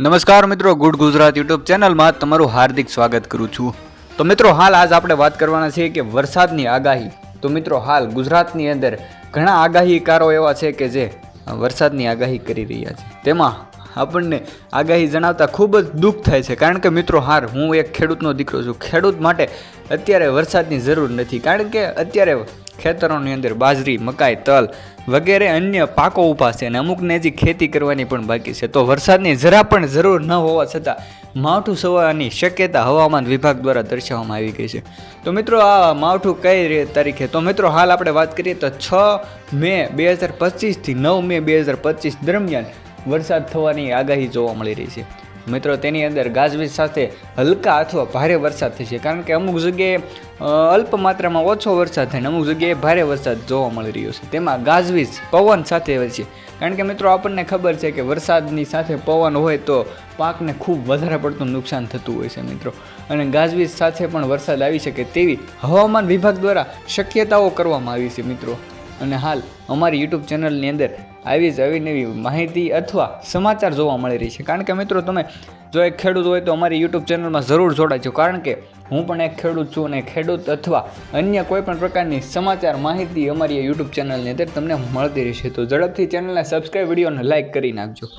નમસ્કાર મિત્રો, good Gujarat YouTube ચેનલમાં તમારું હાર્દિક સ્વાગત કરું છું. તો મિત્રો, હાલ આજ આપણે વાત કરવાના છીએ કે વરસાદની આગાહી. તો મિત્રો, હાલ ગુજરાતની અંદર ઘણા આગાહીકારો એવા છે કે જે વરસાદની આગાહી કરી રહ્યા છે. તેમાં આપણને આગાહી જણાવતા ખૂબ જ દુઃખ થાય છે. કારણ કે મિત્રો, હાર, હું એક ખેડૂતનો દીકરો છું. ખેડૂત માટે અત્યારે વરસાદની જરૂર નથી. કારણ કે અત્યારે ખેતરોની અંદર બાજરી, મકાઈ, તલ વગેરે અન્ય પાકો ઊભા છે અને અમુકને હજી ખેતી કરવાની પણ બાકી છે. તો વરસાદની જરા પણ જરૂર ન હોવા છતાં માવઠું સવારની શક્યતા હવામાન વિભાગ દ્વારા દર્શાવવામાં આવી ગઈ છે. તો મિત્રો, આ માવઠું કઈ તારીખે? તો મિત્રો, હાલ આપણે વાત કરીએ તો છ મે બે હજાર પચીસથી નવ મે બે હજાર પચીસ દરમિયાન વરસાદ થવાની આગાહી જોવા મળી રહી છે. મિત્રો, તેની અંદર ગાજવીજ સાથે હલકા અથવા ભારે વરસાદ થશે. કારણ કે અમુક જગ્યાએ અલ્પ માત્રામાં ઓછો વરસાદ થાય અમુક જગ્યાએ ભારે વરસાદ જોવા મળી રહ્યો છે. તેમાં ગાજવીજ પવન સાથે હોય છે. કારણ કે મિત્રો, આપણને ખબર છે કે વરસાદની સાથે પવન હોય તો પાકને ખૂબ વધારે પડતું નુકસાન થતું હોય છે મિત્રો. અને ગાજવીજ સાથે પણ વરસાદ આવી શકે તેવી હવામાન વિભાગ દ્વારા શક્યતાઓ કરવામાં આવી છે મિત્રો. અને હાલ અમારી યુટ્યુબ ચેનલની અંદર આવી જ અવી માહિતી અથવા સમાચાર જોવા મળી રહી છે. કારણ કે મિત્રો તમે જો એક ખેડૂત હોય તો અમારી યુટ્યુબ ચેનલમાં જરૂર જોડાજો. કારણ કે હું પણ એક ખેડૂત છું અને ખેડૂત અથવા અન્ય કોઈપણ પ્રકારની સમાચાર માહિતી અમારી યુટ્યુબ ચેનલની અંદર તમને મળતી રહેશે. તો ઝડપથી ચેનલને સબસ્ક્રાઈબ વિડીયોને લાઇક કરી નાખજો.